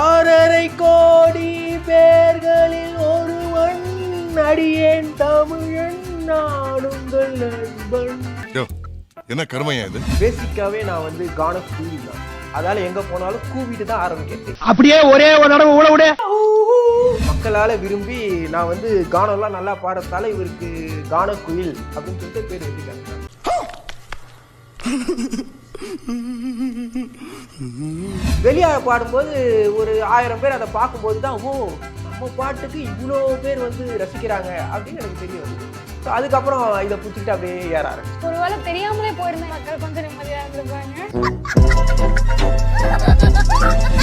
ஆறரை கோடி பேர்களில் ஒருவன் அடியேன் தமிழன் நாடுங்கள் நண்பன். யோ, என்ன கருமையா இது? பேசிக்காவே நான் வந்து கான கூவி தான் அதால எங்க போனாலும் கூவிட்டு தான் ஆரம்பிக்கிறது அப்படியே ஒரே ஒரு நடவு ஊழ விடு. மக்களால விரும்பி நான் வந்து கானம்லாம் நல்லா பாடுறதால இவருக்கு கான குயில் அப்படின்னு சொல்லிட்டு பேர் வச்சுக்காங்க வெளியாக பாடும்போது ஒரு ஆயிரம் பேர் அதை பார்க்கும்போது தான் ஓ நம்ம பாட்டுக்கு இவ்வளோ பேர் வந்து ரசிக்கிறாங்க அப்படின்னு எனக்கு தெரிய வருது. ஸோ அதுக்கப்புறம் இதை பிடிச்சிட்டு அப்படியே ஏற ஆரம்பிச்சு. ஒருவேளை தெரியாமலே போயிருந்தேன் மக்கள் கொஞ்சம் நிம்மதியா இருந்திருப்பாங்க.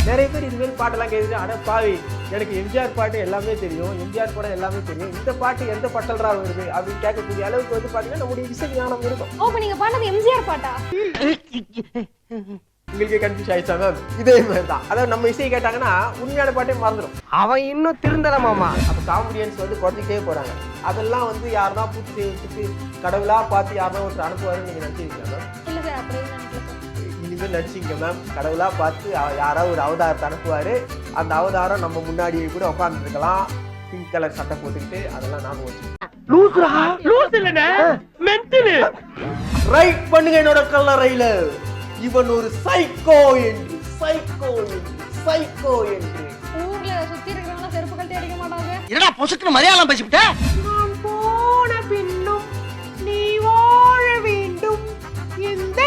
நிறைய பேர் இதுமாரி பாட்டெல்லாம் கேட்குது அட பாவி எனக்கு எம்ஜிஆர் பாட்டு எல்லாமே தெரியும் எம்ஜிஆர் படம் எல்லாமே தெரியும். இந்த பாட்டு எந்த பட்டல்ரா வருது? அப்படின்னு கேட்கக்கூடிய அளவுக்கு வந்து பார்த்தீங்கன்னா நம்முடைய இசை ஞானம் இருக்கும். ஓ இப்ப நீங்க பாடுறது எம்ஜிஆர் பாட்டா? உங்களுக்கே கன்ஃபியூஸ் ஆயிடுச்சா மேம் இதே மாதிரி தான் அதாவது நம்ம இசையை கேட்டாங்கன்னா உண்மையான பாட்டே மறந்துடும். அவன் இன்னும் திருந்தல மாமா. அப்போ காமெடியன்ஸ் வந்து குறைஞ்சிட்டே போறாங்க. அதெல்லாம் வந்து யாருன்னா பூர்த்தி செய்யறதுக்கு கடவுளா பார்த்து யாருன்னா ஒருத்தர் அனுப்புவாருன்னு நீங்க நினைச்சிருக்கீங்க மேம் இல்ல இனிமேல் நடிச்சிங்க மேம் கடவுளா பார்த்து அவ- யாராவது ஒரு அவதாரத்தை அனுப்புவாரு. அந்த அவதாரம் நம்ம முன்னாடியே கூட உட்காந்துருக்கலாம் பிங்க் கலர் சட்டை போட்டுக்கிட்டு அதெல்லாம் ஞாபகம் வச்சு ரைட் பண்ணுங்க என்னோட கல்லறையில இவன் ஒரு சைக்கோ என்று சைக்கோ என்று சைக்கோ என்று. ஊர்ல சுத்தி இருக்கிறவங்க செருப்பு கழட்டி அடிக்க மாட்டாங்க. என்னடா பொசுக்கு மலையாளம் பேசிவிட்ட? நான் போன பின்னும் நீ வாழ வேண்டும். எந்த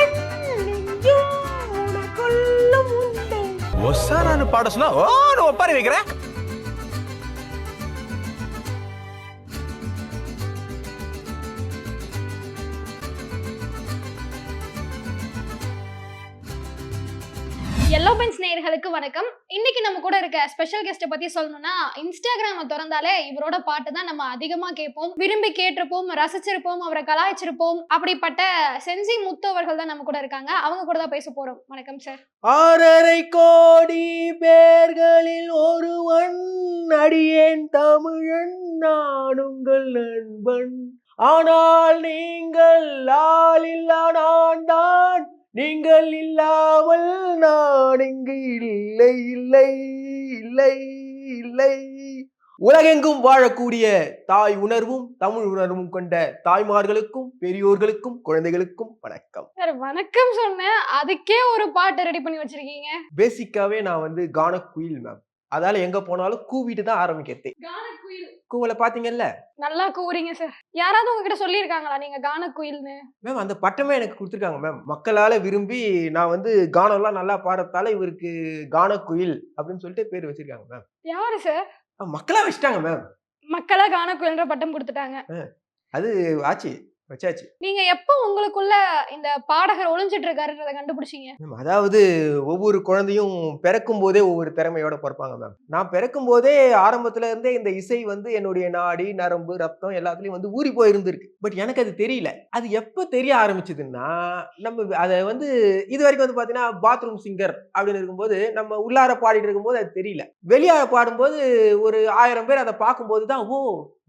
நெஞ்சும் உனக்குள்ளும் உண்டு. ஒசாரான்னு பாட சொன்னா ஓன்னு ஒப்பாரி வைக்கிறேன். நேயர்களுக்கு வணக்கம். இன்னைக்கு நம்ம கூட இருக்க ஸ்பெஷல் கெஸ்ட்டை பத்தி சொல்லணும்னா இன்ஸ்டாகிராம திறந்தாலே இவரோட பாட்டு தான் நம்ம அதிகமா கேட்போம். விரும்பி கேட்டிருப்போம் ரசிச்சிருப்போம் அவரை கலாய்ச்சிருப்போம். அப்படிப்பட்ட செஞ்சி முத்து அவர்கள் தான் நம்ம கூட இருக்காங்க. அவங்க கூட தான் பேச போறோம். வணக்கம் சார் ஆறரை கோடி பேர்களில் ஒருவன் அடியேன் தமிழன் நானுங்கள் நண்பன். ஆனால் நீங்கள் ஆளில்லா நான் தான் நீங்கள் இல்லாமல் நான் இங்கு இல்லை இல்லை இல்லை இல்லை. உலகெங்கும் வாழக்கூடிய தாய் உணர்வும் தமிழ் உணர்வும் கொண்ட தாய்மார்களுக்கும் பெரியோர்களுக்கும் குழந்தைகளுக்கும் வணக்கம். சார் வணக்கம் சொன்னேன். அதுக்கே ஒரு பாட்டு ரெடி பண்ணி வச்சிருக்கீங்க. பேசிக்காவே நான் வந்து கான குயில் மேம் அதால எங்க போனாலும் கூவிட்டு தான் ஆரம்பிக்கிறது. கூவலை பாத்தீங்கல்ல? நல்லா கூறீங்க சார் யாராவது உங்ககிட்ட சொல்லியிருக்காங்களா நீங்க கான குயில்னு? மேம் அந்த பட்டமே எனக்கு கொடுத்துருக்காங்க மேம் மக்களால விரும்பி நான் வந்து கானம்லாம் நல்லா பாடுறதால இவருக்கு கான குயில் அப்படின்னு சொல்லிட்டு பேர் வச்சிருக்காங்க மேம் யாரு சார் மக்களா வச்சுட்டாங்க மேம் மக்களா கான குயில்ன்ற பட்டம் கொடுத்துட்டாங்க. அது ஆச்சு. வச்சாச்சு. நீங்க எப்போ உங்களுக்குள்ள இந்த பாடகர் ஒளிஞ்சிட்டு இருக்காருன்றத கண்டுபிடிச்சீங்க? மேம் அதாவது ஒவ்வொரு குழந்தையும் பிறக்கும் போதே ஒவ்வொரு திறமையோட பிறப்பாங்க மேம். நான் பிறக்கும் போதே ஆரம்பத்துல இருந்தே இந்த இசை வந்து என்னுடைய நாடி நரம்பு ரத்தம் எல்லாத்துலயும் வந்து ஊறி போயிருந்திருக்கு. பட் எனக்கு அது தெரியல. அது எப்போ தெரிய ஆரம்பிச்சதுன்னா நம்ம அதை வந்து இது வரைக்கும் வந்து பாத்தீங்கன்னா பாத்ரூம் சிங்கர் அப்படின்னு இருக்கும்போது நம்ம உள்ளார பாடிட்டு இருக்கும்போது அது தெரியல. வெளியார பாடும்போது ஒரு ஆயிரம் பேர் அதை பார்க்கும்போது தான் ஓ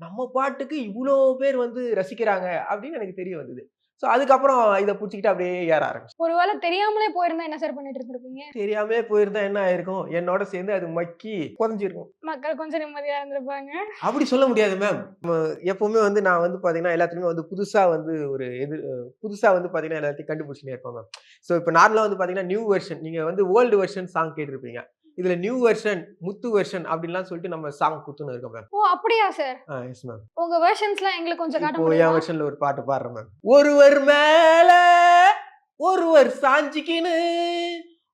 நம்ம பாட்டுக்கு இவ்வளோ பேர் வந்து ரசிக்கிறாங்க அப்படின்னு எனக்கு தெரிய வந்தது. ஸோ அதுக்கப்புறம் இதை பிடிச்சிக்கிட்டு அப்படியே ஏற ஆரம்பிச்சு ஒருவேளை தெரியாமலே போயிருந்தா என்ன சார் பண்ணிட்டு இருந்திருப்பீங்க? தெரியாமே போயிருந்தா என்ன ஆயிருக்கும்? என்னோட சேர்ந்து அது மக்கி புதஞ்சிருக்கும். மக்கள் கொஞ்சம் நிம்மதியா இருந்திருப்பாங்க. அப்படி சொல்ல முடியாது மேம் எப்பவுமே வந்து நான் வந்து பாத்தீங்கன்னா எல்லாத்துலயுமே வந்து புதுசா வந்து ஒரு எது புதுசா வந்து பாத்தீங்கன்னா எல்லாத்தையும் கண்டுபிடிச்சுனே இருப்பேன் மேம் ஸோ இப்போ நார்மலா வந்து பாத்தீங்கன்னா நியூ வெர்ஷன் நீங்க வந்து ஓல்டு வெர்ஷன் சாங் கேட்டிருப்பீங்க. இதுல நியூ வெர்ஷன் முத்து வெர்ஷன் அப்படின்லாம் சொல்லிட்டு நம்ம சாங் குத்துன்னு இருக்கோம் மேம் ஓ அப்படியா சார் எஸ் மேம் உங்க வெர்ஷன்ஸ்லாம் எங்களுக்கு கொஞ்சம் காட்ட இப்போ என் முடியுமா வெர்ஷன்ல ஒரு பாட்டு பாடுறேன் மேம் ஒருவர் மேல ஒருவர் சாஞ்சிக்கின்னு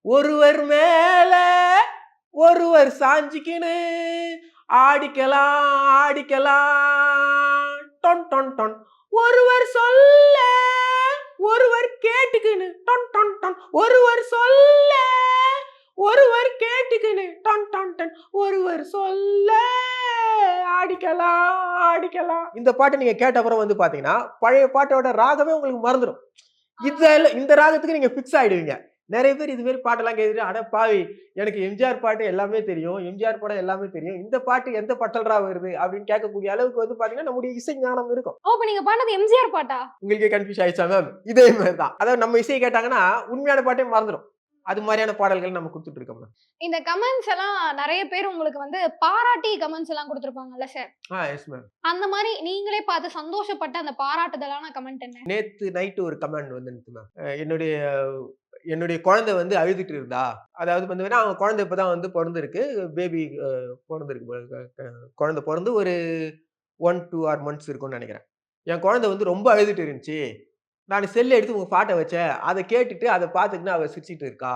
ஒருவர் மேல ஒருவர் சாஞ்சிக்கின்னு ஆடிக்கலாம் ஆடிக்கலாம். டொன் டொன் டொன். ஒருவர் சொல்ல ஒருவர் கேட்டுக்கின்னு டொன் டொன் டொன். ஒருவர் சொல்ல ஒருவர் கேட்டுக்கின்னு டொன் டொன் டொன். ஒருவர் சொல்ல ஆடிக்கலாம் ஆடிக்கலாம். இந்த பாட்டு நீங்க கேட்ட அப்புறம் வந்து பாத்தீங்கன்னா பழைய பாட்டோட ராகமே உங்களுக்கு மறந்துடும் இதுல இந்த ராகத்துக்கு நீங்க ஃபிக்ஸ் ஆயிடுவீங்க. நிறைய பேர் இது மாதிரி பாட்டெல்லாம் கேட்டுட்டு அட பாவி எனக்கு எம்ஜிஆர் பாட்டு எல்லாமே தெரியும் எம்ஜிஆர் படம் எல்லாமே தெரியும். இந்த பாட்டு எந்த பட்டல்ரா வருது? அப்படின்னு கேட்கக்கூடிய அளவுக்கு வந்து பாத்தீங்கன்னா நம்முடைய இசை ஞானம் இருக்கும். ஓ இப்ப நீங்க பாடுறது எம்ஜிஆர் பாட்டா? உங்களுக்கே கன்ஃபியூஸ் ஆயிடுச்சா மேம் இதே மாதிரி தான். அதாவது நம்ம இசையை கேட்டாங்கன்னா உண்மையான பாட்டே மறந்துடும் அது மாதிரியான பாடல்கள் நம்ம கொடுத்துட்டு இருக்கோம் இந்த கமெண்ட்ஸ் எல்லாம் நிறைய பேர் உங்களுக்கு வந்து பாராட்டி கமெண்ட்ஸ் எல்லாம் கொடுத்துருப்பாங்கல்ல சார் ஆ எஸ் மேம் அந்த மாதிரி நீங்களே பார்த்து சந்தோஷப்பட்ட அந்த பாராட்டுதலான கமெண்ட் என்ன? நேத்து நைட்டு ஒரு கமெண்ட் வந்துருந்துச்சு மேம் என்னுடைய என்னுடைய குழந்தை வந்து அழுதுட்டு இருந்தா. அதாவது வந்து வேணா அவங்க குழந்தை இப்பதான் வந்து பிறந்திருக்கு. பேபி பிறந்திருக்கு குழந்தை பிறந்து ஒரு ஒன் டூ ஆர் மந்த்ஸ் இருக்கும்னு நினைக்கிறேன். என் குழந்தை வந்து ரொம்ப அழுதுட்டு இருந்துச்சு. நான் செல்லை எடுத்து உங்க பாட்டை வச்சேன். அதை கேட்டுட்டு அதை பார்த்துக்கிட்டு அவ சிரிச்சிட்டு இருக்கா?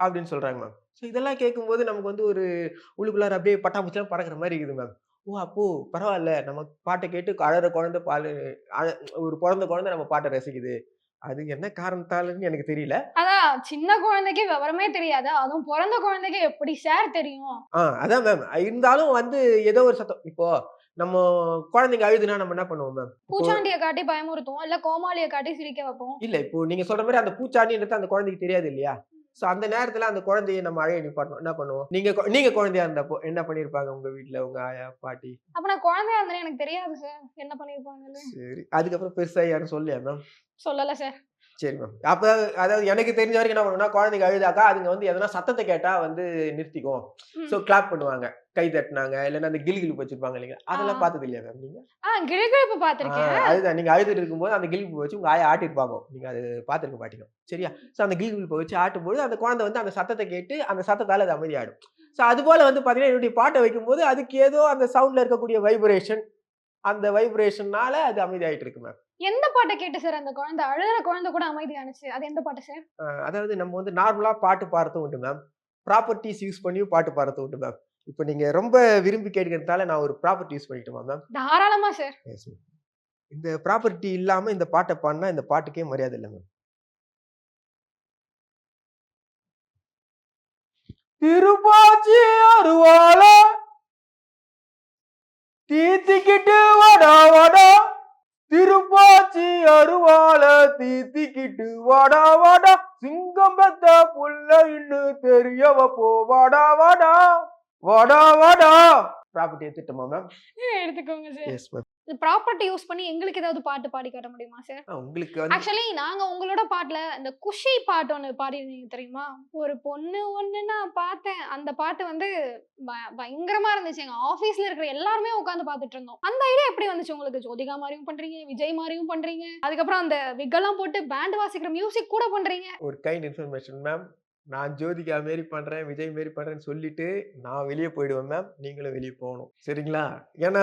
அப்படின்னு சொல்றாங்க மேம். ஸோ இதெல்லாம் கேட்கும்போது நமக்கு வந்து ஒரு உள்ளுக்குள்ளார அப்படியே பட்டாம்பூச்செல்லாம் பறக்கிற மாதிரி இருக்குது மேம். ஓ அப்போ பரவாயில்ல. நம்ம பாட்டை கேட்டு அழற குழந்தை பால் ஒரு பிறந்த குழந்தை நம்ம பாட்டை ரசிக்குது. அது என்ன காரணத்தாலன்னு எனக்கு தெரியல. அதான் சின்ன குழந்தைக்கு விவரமே தெரியாது. அதுவும் பிறந்த குழந்தைக்கு எப்படி சார் தெரியும்? ஆ அதான் மேம். இருந்தாலும் வந்து ஏதோ ஒரு சத்தம். இப்போ நம்ம குழந்தைங்க அழுதுனா நம்ம என்ன பண்ணுவோம் மேம் பூச்சாண்டியை காட்டி பயமுறுத்துவோம் இல்ல கோமாளியை காட்டி சிரிக்க வைப்போம். இல்ல இப்போ நீங்க சொல்ற மாதிரி அந்த பூச்சாண்டின்றது அந்த குழந்தைக்கு தெரியாது இல்லையா? சோ அந்த நேரத்துல அந்த குழந்தைய நம்ம அழைய நிப்பாட்டணும். என்ன பண்ணுவோம்? நீங்க நீங்க குழந்தையா இருந்தப்போ என்ன பண்ணிருப்பாங்க உங்க வீட்ல உங்க ஆயா பாட்டி? அப்ப நான் குழந்தையா இருந்தேன் எனக்கு தெரியாது சார் என்ன பண்ணிருப்பாங்கன்னு. சரி அதுக்கப்புறம் பெருசா யாரும் சொல்லியா மேம் சொல்லல சார் சரி மேம் அப்ப அதாவது எனக்கு தெரிஞ்ச வரைக்கும் என்ன பண்ணுவோம்னா குழந்தைங்க அழுதாக்கா அதுங்க வந்து எதனா சத்தத்தை கேட்டா வந்து நிறுத்திக்கும். சோ கிளாப் பண்ணுவாங்க. கை தட்டினாங்க இல்லைன்னா அந்த கில் கில் வச்சிருப்பாங்க இல்லைங்க அதெல்லாம். பார்த்தது இல்லையா மேம் நீங்க? ஆ கிழக்கிழப்பு ஆ, பாத்திருக்கேன் அதுதான். நீங்க அழுதுட்டு இருக்கும்போது அந்த கிளிப்பு வச்சு உங்க ஆயா ஆட்டிருப்பாங்க நீங்க அது பார்த்துருக்க மாட்டீங்க. சரியா? சோ அந்த கிளிப்பு வச்சு ஆட்டும்போது அந்த குழந்தை வந்து அந்த சத்தத்தை கேட்டு அந்த சத்தத்தால அது அமைதியாடும் சோ அது போல வந்து பாத்தீங்கன்னா என்னுடைய பாட்டை வைக்கும்போது அதுக்கு ஏதோ அந்த சவுண்ட்ல இருக்கக்கூடிய வைப்ரேஷன் அந்த வைப்ரேஷன்னால அது அமைதியாயிட்டு இருக்கு மேம் எந்த பாட்டை கேட்டு சார் அந்த குழந்தை? அழுகிற குழந்தை கூட அமைதியானுச்சு அது எந்த பாட்டு சார்? அதாவது நம்ம வந்து நார்மலா பாட்டு பாடுறதும் உண்டு மேம் ப்ராப்பர்ட்டிஸ் யூஸ் பண்ணியும் பாட்டு பாடுறதும் உண்டு மேம் இப்போ நீங்க ரொம்ப விரும்பி கேட்கறதால நான் ஒரு ப்ராப்பர்ட்டி யூஸ் பண்ணிட்டுமா மேம் தாராளமா சார். இந்த ப்ராப்பர்ட்டி இல்லாம இந்த பாட்டை பாடினா இந்த பாட்டுக்கே மரியாதை இல்லை மேம் திருப்பாச்சி அருவால தீத்திக்கிட்டு வாடா வாடா. திருப்பாச்சி அருவால தீத்திக்கிட்டு வாடா வாடா. சிங்கம் பெத்த புள்ள இன்னு தெரியவ போ வாடா வாடா. வாடா வாடா. ப்ராப்பர்ட்டி எடுத்துட்டோமா மேம் எடுத்துக்கோங்க sir yes ma'am property use பண்ணி எங்களுக்கு ஏதாவது பாட்டு பாடி காட்ட முடியுமா சார் உங்களுக்கு ஆக்சுவலி நாங்க உங்களோட பாட்டுல இந்த குஷி பாட்டு ஒண்ணு பாடிருந்தீங்க தெரியுமா? ஒரு பொண்ணு ஒண்ணு நான் பார்த்தேன். அந்த பாட்டு வந்து பயங்கரமா இருந்துச்சு. எங்க ஆபீஸ்ல இருக்கிற எல்லாருமே உட்காந்து பார்த்துட்டு இருந்தோம். அந்த ஐடியா எப்படி வந்துச்சு உங்களுக்கு? ஜோதிகா மாதிரியும் பண்றீங்க விஜய் மாதிரியும் பண்றீங்க. அதுக்கப்புறம் அந்த விக்கெல்லாம் போட்டு பேண்ட் வாசிக்கிற மியூசிக் கூட பண்றீங்க. ஒரு கைண்ட் இன்ஃபர்மேஷன் மேம் நான் ஜோதிகா மாரி பண்றேன் விஜய் மாரி பண்றேன்னு சொல்லிட்டு நான் வெளியே போயிடுவேன் மேம் நீங்களும் வெளியே போகணும். சரிங்களா? ஏன்னா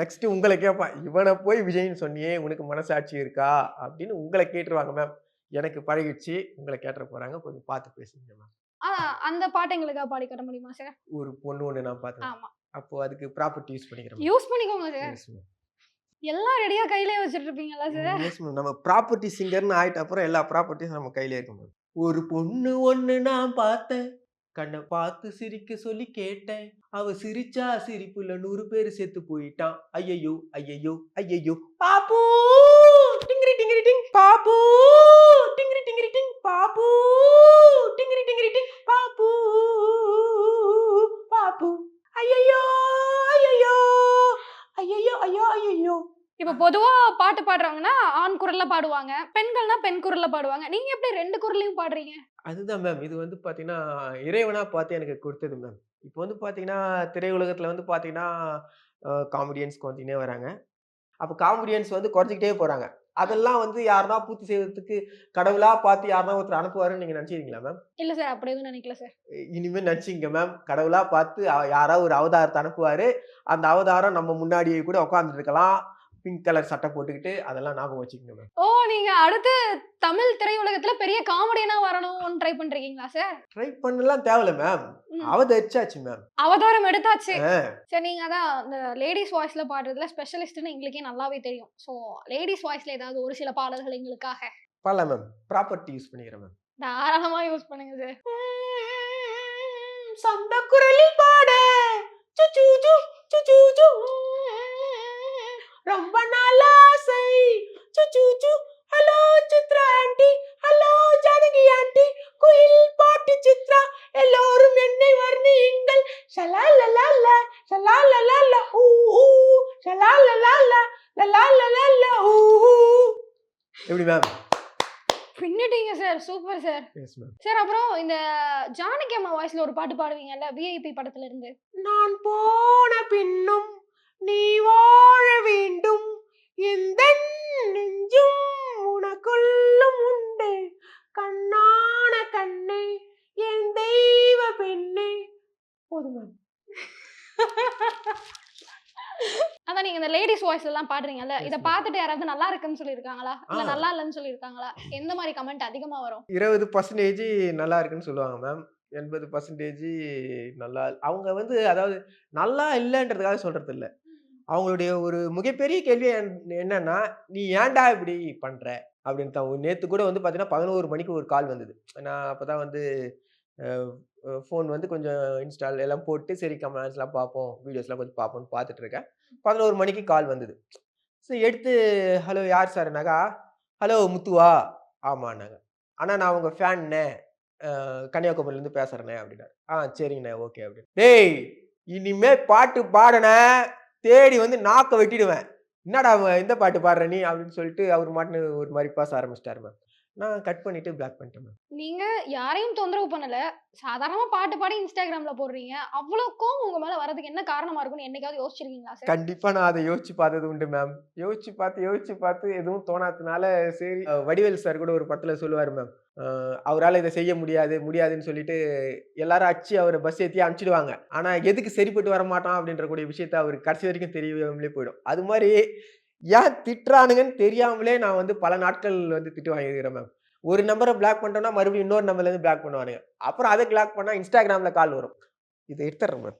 நெக்ஸ்ட் உங்களை கேட்பான் இவனை போய் விஜய்னு சொன்னியே உனக்கு மனசாட்சி இருக்கா? அப்படின்னு உங்களை கேட்டுருவாங்க மேம் எனக்கு பழகிடுச்சு உங்களை கேட்டுற போறாங்க. கொஞ்சம் பார்த்து பேசுங்க மேம் அந்த பாட்டு எங்களுக்காக பாடி காட்ட முடியுமா சார் ஒரு பொண்ணு ஒன்று நான் பார்த்தேன் அப்போ அதுக்கு ப்ராப்பர்ட்டி யூஸ் பண்ணிக்கிறேன் யூஸ் பண்ணிக்கோங்க சார் எல்லாம் ரெடியா கையிலே வச்சிட்டு இருப்பீங்களா சார் நம்ம ப்ராப்பர்ட்டி சிங்கர்னு ஆயிட்ட அப்புறம் எல்லா ப்ராப்பர்ட்டியும் நம்ம கையில இருக்கும் மேம் ஒரு பொண்ணு ஒண்ணு நான் பார்த்தேன். கண்ணை பார்த்து சிரிக்க சொல்லி கேட்டேன். அவ சிரிச்சா சிரிப்புல நூறு பேர் செத்து போயிட்டான். ஐயையோ ஐயையோ ஐயையோ. பாப்பு! டிங்கிரி டிங்கிரி டிங். பாப்பு! டிங்கிரி டிங்கிரி டிங். பாப்பு! டிங்கிரி டிங்கிரி டிங் பாப்பு பாப்பு ஐயையோ ஐயையோ ஐயையோ ஐயோ ஐயையோ இப்ப பொதுவா பாட்டு பாடுறவங்கன்னா ஆண் குரல்ல பாடுவாங்க பெண்கள்னா பெண் குரல்ல பாடுவாங்க. நீங்க எப்படி ரெண்டு குரலையும் பாடுறீங்க? அதுதான் மேம் இது வந்து பார்த்தீங்கன்னா இறைவனா பார்த்து எனக்கு கொடுத்தது மேம் இப்போ வந்து பார்த்தீங்கன்னா திரையுலகத்தில் வந்து பார்த்தீங்கன்னா காமெடியன்ஸ் குறைஞ்சிக்கிட்டே வராங்க. அப்போ காமெடியன்ஸ் வந்து குறைஞ்சிக்கிட்டே போகிறாங்க அதெல்லாம் வந்து யாருனா பூர்த்தி செய்வதற்கு கடவுளா பார்த்து யாருனா ஒருத்தர் அனுப்புவாருன்னு நீங்கள் நினச்சிருக்கீங்களா மேம் இல்ல சார் அப்படி எதுவும் நினைக்கல சார் இனிமேல் நினச்சிங்க மேம் கடவுளா பார்த்து யாராவது ஒரு அவதாரத்தை அனுப்புவார். அந்த அவதாரம் நம்ம முன்னாடியே கூட உட்காந்துட்டு இருக்கலாம். பிங்க் கலர் சட்டை போட்டுக்கிட்டு அதெல்லாம் ஞாபகம் வச்சுக்கோங்க மேம் ஓ நீங்க அடுத்து தமிழ் திரையுலகத்துல பெரிய காமெடியனா வரணும்னு ட்ரை பண்றீங்களா சார் ட்ரை பண்ணலாம் தேவையில்ல மேம். அவதரிச்சாச்சு மேம் அவதாரம் எடுத்தாச்சு. சரி நீங்க அதான் இந்த லேடிஸ் வாய்ஸ்ல பாடுறதுல ஸ்பெஷலிஸ்ட்னு எங்களுக்கே நல்லாவே தெரியும். ஸோ லேடிஸ் வாய்ஸ்ல ஏதாவது ஒரு சில பாடல்கள் எங்களுக்காக? பண்ணலாம் மேம் ப்ராப்பர்ட்டி யூஸ் பண்ணிக்கிறேன் மேம் தாராளமா யூஸ் பண்ணுங்க சார் சொந்த குரலில் பாட. ரொம்ப நாள் ஆசை. சுச்சு சு. Hello Chitra aunty. Hello Janaki aunty. குயில் பாட்டு சித்ரா. எல்லோரும் என்னை வர்ணியுங்கள். ஷலாலலால ஷலாலலால ஊ ஊ. ஷலாலலால லலாலலால ஊ ஊ. எப்படி மேம் பின்னிட்டீங்க சார் சூப்பர் சார் சார் அப்புறம் இந்த ஜானகி அம்மா வாய்ஸ்ல ஒரு பாட்டு பாடுவீங்கல்ல விஐபி படத்துல இருந்து? நான் போன பின்னும் நீ வாழ வேண்டும். எந்த நெஞ்சும் உனக்குள்ளும் உண்டு. கண்ணான கண்ணே என் தெய்வ பெண்ணே. போதும் அதான் நீங்க இந்த லேடிஸ் வாய்ஸ்ல எல்லாம் பாடுறீங்கல்ல இத ma'am. பார்த்துட்டு யாராவது நல்லா இருக்குன்னு சொல்லியிருக்காங்களா? இல்ல. நல்லா இல்லைன்னு சொல்லியிருக்காங்களா? எந்த மாதிரி கமெண்ட் அதிகமா வரும்? இருபது பர்சன்டேஜ் நல்லா இருக்குன்னு சொல்லுவாங்க மேம். எண்பது பர்சன்டேஜ் நல்லா அவங்க வந்து அதாவது நல்லா இல்லைன்றதுக்காக சொல்றது இல்ல அவங்களுடைய ஒரு மிகப்பெரிய கேள்வி என்னன்னா நீ ஏன்டா இப்படி பண்ற? அப்படின்னு தான். நேற்று கூட வந்து பார்த்தீங்கன்னா பதினோரு மணிக்கு ஒரு கால் வந்தது. நான் அப்போ தான் வந்து ஃபோன் வந்து கொஞ்சம் இன்ஸ்டால் எல்லாம் போட்டு சரி கமெண்ட்ஸ்லாம் பார்ப்போம் வீடியோஸ்லாம் கொஞ்சம் பார்ப்போம்னு பார்த்துட்டு இருக்கேன். பதினோரு மணிக்கு கால் வந்தது. சரி எடுத்து ஹலோ யார் சார்னாக்கா ஹலோ முத்துவா. ஆமாண்ணாங்க அண்ணா நான் உங்கள் ஃபேன்னே கன்னியாகுமரியிலேருந்து பேசுகிறேண்ணே அப்படின்னாரு. ஆ சரிங்கண்ணே ஓகே. அப்படின்னு. டேய் இனிமே பாட்டு பாடினேன் தேடி வந்து நாக்கை வெட்டிடுவேன். என்னடா அவன் இந்த பாட்டு பாடுற நீ? அப்படின்னு சொல்லிட்டு அவர் மாட்டுன்னு ஒரு மாதிரி பேச ஆரம்பிச்சிட்டாரு மேம். நான் கட் பண்ணிட்டு பிளாக் பண்ணிட்டேன் மேம் நீங்க யாரையும் தொந்தரவு பண்ணல. சாதாரணமா பாட்டு பாடி இன்ஸ்டாகிராம்ல போடுறீங்க. அவ்வளவு கோவம் உங்க மேல வரதுக்கு என்ன காரணமா இருக்கும்னு என்னைக்காவது யோசிச்சிருக்கீங்களா சார் கண்டிப்பா நான் அதை யோசிச்சு பார்த்தது உண்டு மேம் யோசிச்சு பார்த்து யோசிச்சு பார்த்து எதுவும் தோணாததுனால சரி வடிவேல் சார் கூட ஒரு படத்துல சொல்லுவார் மேம் அவரால் இதை செய்ய முடியாது முடியாதுன்னு சொல்லிட்டு எல்லாரும் அடிச்சு அவரை பஸ் ஏற்றி அனுப்பிச்சிடுவாங்க. ஆனா எதுக்கு சரிப்பட்டு வர மாட்டான் அப்படின்ற கூடிய விஷயத்த அவருக்கு கடைசி வரைக்கும் தெரியாமலே போயிடும். அது மாதிரி ஏன் திட்டுறானுங்கன்னு தெரியாமலே நான் வந்து பல நாட்கள் வந்து திட்டு வாங்கியிருக்கிறேன் மேம் ஒரு நம்பரை பிளாக் பண்ணிட்டோம்னா மறுபடியும் இன்னொரு நம்பர்ல இருந்து பிளாக் பண்ணுவானுங்க. அப்புறம் அதை பிளாக் பண்ணா இன்ஸ்டாகிராம்ல கால் வரும். இதை எடுத்துறேன் மேம்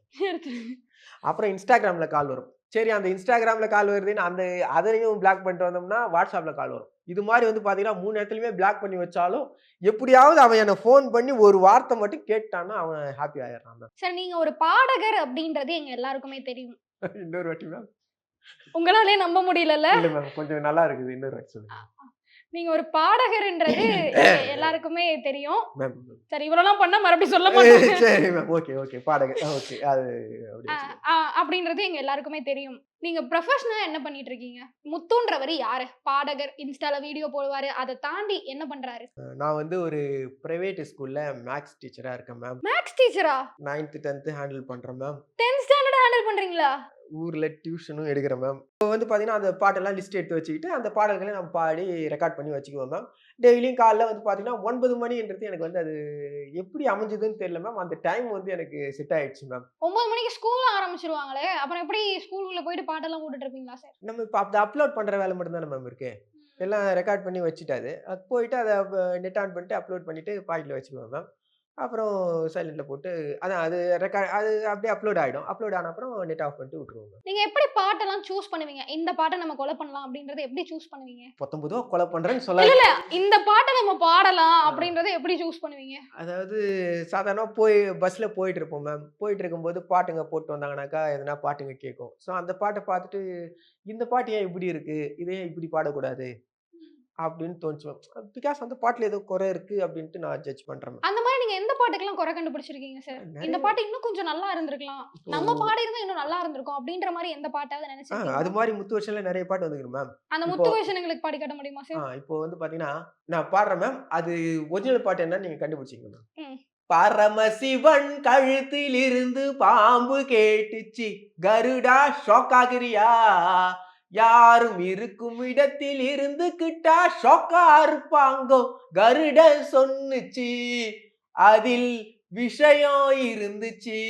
அப்புறம் இன்ஸ்டாகிராம்ல கால் வரும். சரி அந்த இன்ஸ்டாகிராம்ல கால் வருதுன்னு அந்த அதையும் பிளாக் பண்ணிட்டு வந்தோம்னா வாட்ஸ்அப்ல கால் வரும். இது மாதிரி வந்து பாத்தீங்கன்னா மூணு இடத்துலயுமே பிளாக் பண்ணி வச்சாலும் எப்படியாவது அவன் என்னை ஃபோன் பண்ணி ஒரு வார்த்தை மட்டும் கேட்டான்னா அவன் ஹாப்பி ஆயிடுறான் சார் நீங்க ஒரு பாடகர் அப்படின்றது எங்க எல்லாருக்குமே தெரியும். இன்னொரு வாட்டி மேம் உங்களாலே நம்ப முடியலல்ல? மேம் கொஞ்சம் நல்லா இருக்குது இன்னொரு நீங்க ஒரு பாடகர்ன்றது எல்லாருக்குமே தெரியும். சரி இவ்வளவுலாம் பண்ணா மறுபடியும் சொல்ல மாட்டேன் ஓகே ஓகே பாடுங்க ஓகே அது அப்படின்றது எங்க எல்லாருக்குமே தெரியும். நீங்க ப்ரொஃபஷனலா என்ன பண்ணிட்டு இருக்கீங்க முத்துன்றவர் யாரு? பாடகர் இன்ஸ்டால வீடியோ போடுவாரு. அதை தாண்டி என்ன பண்றாரு? நான் வந்து ஒரு பிரைவேட் ஸ்கூல்ல மேக்ஸ் டீச்சரா இருக்கேன் மேம் மேக்ஸ் டீச்சரா நைன்த்து டென்த்து ஹேண்டில் பண்றேன் மேம் டென்த் ஸ்டாண்டர்ட் ஹேண்டில் பண்றீங்களா? ஊர்ல டியூஷனும் எடுக்கிறேன் மேம் இப்போ வந்து பார்த்தீங்கன்னா அந்த பாட்டெல்லாம் லிஸ்ட் எடுத்து வச்சுக்கிட்டு அந்த பாடல்களை நம்ம பாடி ரெக்கார்ட் பண்ணி வச்சுக்குவோம் மேம் டெய்லியும் காலைல வந்து பார்த்தீங்கன்னா ஒன்பது மணின்றது எனக்கு வந்து அது எப்படி அமைஞ்சதுன்னு தெரியல மேம் அந்த டைம் வந்து எனக்கு செட் ஆயிடுச்சு மேம் ஒன்பது மணிக்கு ஸ்கூல்ல ஆரம்பிச்சிருவாங்களே? அப்புறம் எப்படி ஸ்கூலுக்குள்ள போயிட்டு பாட்டெல்லாம் போட்டுட்டு இருப்பீங்களா சார் நம்ம இப்போ அப்படி அப்லோட் பண்ணுற வேலை மட்டும் தானே மேம் இருக்கு எல்லாம் ரெக்கார்ட் பண்ணி வச்சுட்டாது அது போயிட்டு அதை நெட் ஆன் பண்ணிட்டு அப்லோட் பண்ணிட்டு பாக்கெட்டில் வச்சுக்குவேன் மேம் அப்புறம் சைலண்டில் போட்டு அதான் அது ரெக்கார்ட் அது அப்படியே அப்லோட் ஆகிடும் அப்லோட் ஆன அப்புறம் நெட் ஆஃப் பண்ணிட்டு விட்டுருவோம் மேம் நீங்க எப்படி பாட்டெல்லாம் சூஸ் பண்ணுவீங்க? இந்த பாட்டை நம்ம கொலை பண்ணலாம் அப்படின்றத எப்படி சூஸ் பண்ணுவீங்க? பத்தொன்பதுவா கொலை பண்ணுறேன்னு இல்ல சொல்ல இல்ல இந்த பாட்டை நம்ம பாடலாம் அப்படின்றத எப்படி சூஸ் பண்ணுவீங்க? அதாவது சாதாரணமாக போய் பஸ்ஸில் போயிட்டு இருப்போம் மேம் போயிட்டு இருக்கும்போது பாட்டுங்க போட்டு வந்தாங்கனாக்கா எதனா பாட்டுங்க கேட்கும். ஸோ அந்த பாட்டை பார்த்துட்டு இந்த பாட்டு ஏன் இப்படி இருக்கு? இதே இப்படி பாடக்கூடாது? அப்படின்னு தோணுச்சு பிகாஸ் அந்த பாட்டில் ஏதோ குறை இருக்கு அப்படின்ட்டு நான் ஜட்ஜ் பண்ணுறேன் மேம் அந்த மாதிரி பாட்டுக்கெல்லாம் குறை கண்டுபிடிச்சிருக்கீங்க சார் இந்த பாட்டு இன்னும் கொஞ்சம் நல்லா இருந்திருக்கலாம். நம்ம பாடி இருந்தா இன்னும் நல்லா இருந்திருக்கும் அப்படின்ற மாதிரி எந்த பாட்டாவது நினைச்சிருக்கீங்க அது மாதிரி முத்து வருஷம்ல நிறைய பாட்டு வந்துருக்கு மேம் அந்த முத்து வேஷன் எங்களுக்கு பாடி காட்ட முடியுமா சார் இப்போ வந்து பாத்தீங்கன்னா நான் பாடுறேன் மேம் அது ஒரிஜினல் பாட்டு என்னன்னு நீங்க கண்டுபிடிச்சிங்க மேம். பரமசிவன் கழுத்தில் இருந்து பாம்பு கேட்டுச்சு. கருடா ஷாக் ஆகிறியா? யாரும் இருக்கும் இடத்தில் இருந்து கிட்டா ஷாக்கா இருப்பாங்கோ? கருட சொன்னுச்சு. அதில் விஷயம் இருந்துச்சு.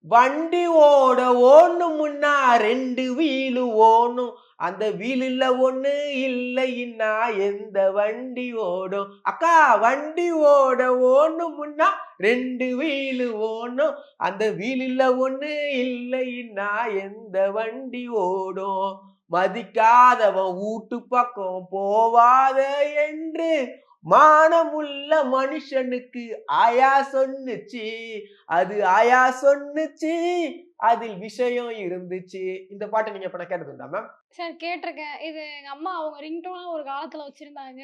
வண்டி ஓட ஓணும் முன்னா ரெண்டு வீலு ஓணும். அந்த வீலுல ஒண்ணு இல்லைன்னா எந்த வண்டி ஓடும்? அக்கா வண்டி ஓட ஓணும் முன்னா ரெண்டு வீலு ஓடும் அந்த வீலுல ஒண்ணு இல்லைன்னா எந்த வண்டி ஓடும்? மதிக்காதவன் வீட்டு பக்கம் போவாத என்று மானமுள்ள மனுஷனுக்கு ஆயா சொன்னுச்சு. அது ஆயா சொன்னுச்சு. அதில் விஷயம் இருந்துச்சு. இந்த பாட்டை நீங்க எப்ப கேட்டதுண்டா மேம் சார் கேட்டிருக்கேன். இது எங்க அம்மா அவங்க ரிங்டோனா ஒரு காலத்துல வச்சிருந்தாங்க.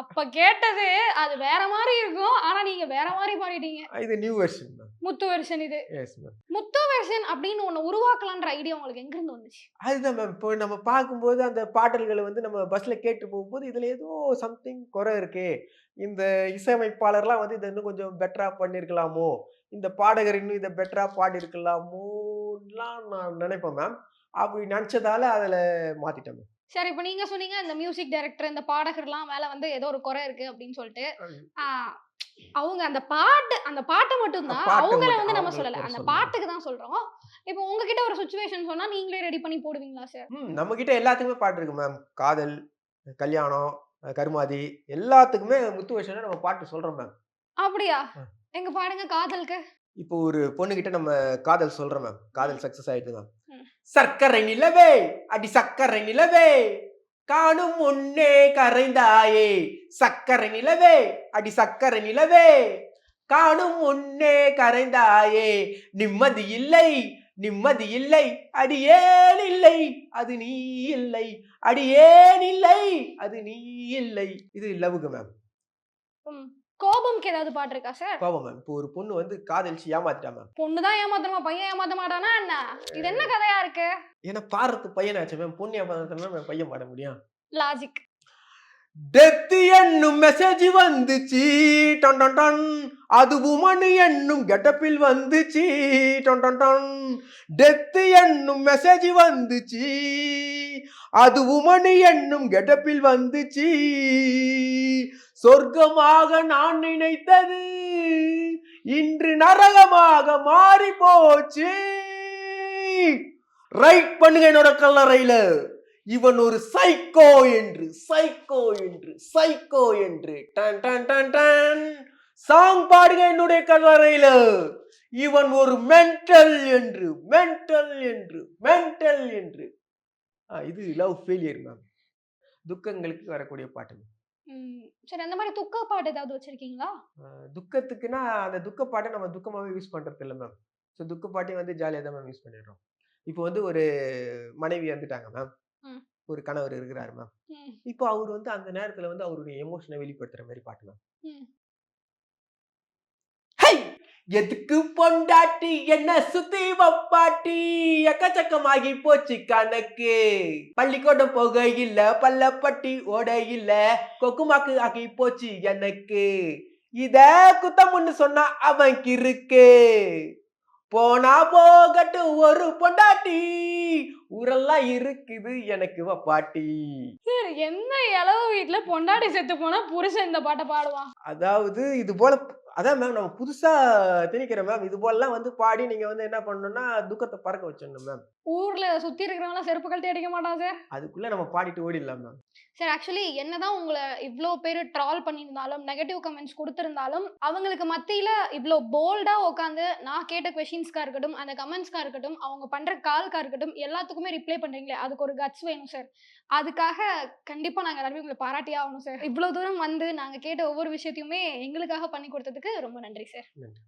அப்ப கேட்டது அது வேற மாதிரி இருக்கும். ஆனா நீங்க வேற மாதிரி பாடிட்டீங்க. இது நியூ வெர்ஷன் முத்து வெர்ஷன் இது. முத்து சுச்சுவேஷன் அப்படின்னு ஒண்ணு உருவாக்கலான்ற ஐடியா உங்களுக்கு எங்க இருந்து வந்துச்சு? அதுதான் மேம் இப்போ நம்ம பார்க்கும்போது அந்த பாடல்களை வந்து நம்ம பஸ்ல கேட்டு போகும்போது இதுல ஏதோ சம்திங் குறை இருக்கே. இந்த இசையமைப்பாளர்லாம் வந்து இதை இன்னும் கொஞ்சம் பெட்டரா பண்ணியிருக்கலாமோ இந்த பாடகர் இன்னும் இதை பெட்டரா பாடியிருக்கலாமோலாம் நான் நினைப்பேன் மேம் அப்படி நினச்சதால அதில் மாத்திட்டேன் மேம் சரி இப்போ நீங்க சொன்னீங்க இந்த மியூசிக் டைரக்டர் இந்த பாடகர்லாம் மேல வந்து ஏதோ ஒரு குறை இருக்கு அப்படின்னு சொல்லிட்டு அவங்க அந்த பாட்டு அந்த பாட்டை மட்டும்தான் அவங்கள வந்து நம்ம சொல்லல. அந்த. பாட்டுக்கு தான் சொல்றோம். இப்போ உங்ககிட்ட ஒரு சுச்சுவேஷன் சொன்னா நீங்களே ரெடி பண்ணி போடுவீங்களா சார் நம்ம கிட்ட எல்லாத்துக்குமே பாட்டு இருக்கு மேம் காதல் கல்யாணம் கருமாதி எல்லாத்துக்குமே முத்துவேஷனை நம்ம பாட்டு சொல்றோம் மேம் அப்படியா. எங்க பாடுங்க காதலுக்கு? இப்போ ஒரு பொண்ணுகிட்ட நம்ம காதல் சொல்றோம் மேம் காதல் சக்சஸ் ஆயிடுது மேம். சர்க்கரை நிலவே அடி சர்க்கரை நிலவே. காணும் முன்னே கரைந்தாயே சர்க்கரை நிலவே அடி சர்க்கரை நிலவே. காணும் முன்னே கரைந்தாயே நிம்மதி இல்லை நிம்மதி இல்லை. அடியேன் இல்லை? அது நீ இல்லை. அடியேன் இல்லை? அது நீ இல்லை. இது லவ்வுக்கு மேம் ம், கோபம்க்கு ஏதாவது பாட்டு இருக்கா சார்? கோபம் மேம். இப்போ ஒரு பொண்ணு வந்து காதலிச்சு ஏமாத்திட்டா மேம். பொண்ணுதான் ஏமாத்தணுமா? பையன் ஏமாத்த மாட்டானா என்ன? இது என்ன கதையா இருக்கு? ஏன்னா பாடுறது பையனாச்சு மேம். பொண்ணு ஏமாத்தினா மேம் பையன் பாட முடியும். லாஜிக் டெத் என்னும் மெசேஜ் வந்துச்சு. டன் டன் டன். அது உமன் என்னும் கெட்டப்பில் வந்துச்சு. டன் டன் டன். டெத் என்னும் மெசேஜ் வந்துச்சு. அது உமன் என்னும் கெட்டப்பில் வந்துச்சு. சொர்க்கமாக நான் நினைத்தது இன்று நரகமாக மாறி போச்சு ரைட் பண்ணுங்க என்னோட கல்லறையில. இவன் ஒரு சைக்கோ என்று சைக்கோ என்று சைக்கோ என்று. டன் டன் டன் டன். சாங் பாடுங்க என்னுடைய கல்லறையில. இவன் ஒரு மென்டல் என்று மென்டல் என்று மென்டல் என்று. இது லவ் ஃபெயிலியர் மேம் துக்கங்களுக்கு வரக்கூடிய பாட்டு சரி அந்த மாதிரி துக்க பாட்டு ஏதாவது வச்சிருக்கீங்களா? ஆ, துக்கத்துக்குன்னா அந்த துக்க பாட்டை நம்ம துக்கமாவே யூஸ் பண்றது இல்லை மேம் ஸோ துக்க பாட்டையும் வந்து ஜாலியாக தான் மேம் யூஸ் பண்ணிடுறோம். இப்போ வந்து ஒரு மனைவி வந்துட்டாங்க மேம். ஒரு கணவர் இருக்கிறாரு மேம் இப்போ அவர் வந்து அந்த நேரத்துல வந்து அவருடைய எமோஷனை வெளிப்படுத்துற மாதிரி பாட்டு மேம் எதுக்கு பொண்டாட்டி? என்ன சுத்தி வப்பாட்டி எக்கச்சக்கமாகி போச்சு கணக்கு. பள்ளிக்கூடம் போக இல்ல பல்லப்பட்டி ஓட இல்ல கொக்குமாக்கு ஆகி போச்சு எனக்கு. இத குத்தமுன்னு சொன்னா அவன் கிறுக்கு. போனா போகட்டும் ஒரு பொண்டாட்டி ஊரெல்லாம் இருக்குது எனக்கு வப்பாட்டி சார் எந்த இளவு வீட்டுல பொண்டாடி செத்து போனா புருஷன் இந்த பாட்டை பாடுவான்? அதாவது இது போல அதான் மேம் நம்ம புதுசா திணிக்கிறோம் மேம் இது போலலாம் வந்து பாடி நீங்க வந்து என்ன பண்ணணும்னா துக்கத்தை பறக்க வச்சிடணும் மேம் ஊர்ல சுத்தி இருக்கிறவங்க செருப்புகள் தேடிக்க மாட்டான் சார் அதுக்குள்ள நம்ம பாடிட்டு ஓடிடலாம் மேம் சார் ஆக்சுவலி என்னதான் உங்களை இவ்வளோ பேர் ட்ரால் பண்ணியிருந்தாலும் நெகட்டிவ் கமெண்ட்ஸ் கொடுத்துருந்தாலும் அவங்களுக்கு மத்தியில் இவ்வளோ போல்டாக உட்காந்து நான் கேட்ட கொஷின்ஸ்க்காக இருக்கட்டும் அந்த கமெண்ட்ஸ்க்காக இருக்கட்டும் அவங்க பண்ணுற கால்க்காக இருக்கட்டும் எல்லாத்துக்குமே ரிப்ளை பண்ணுறீங்களே அதுக்கு ஒரு கட்ஸ் வேணும் சார் அதுக்காக கண்டிப்பாக நாங்கள் எல்லாருமே உங்களை பாராட்டியே ஆகணும் சார் இவ்வளோ தூரம் வந்து நாங்கள் கேட்ட ஒவ்வொரு விஷயத்தையுமே எங்களுக்காக பண்ணி கொடுத்ததுக்கு ரொம்ப நன்றி சார் நன்றி.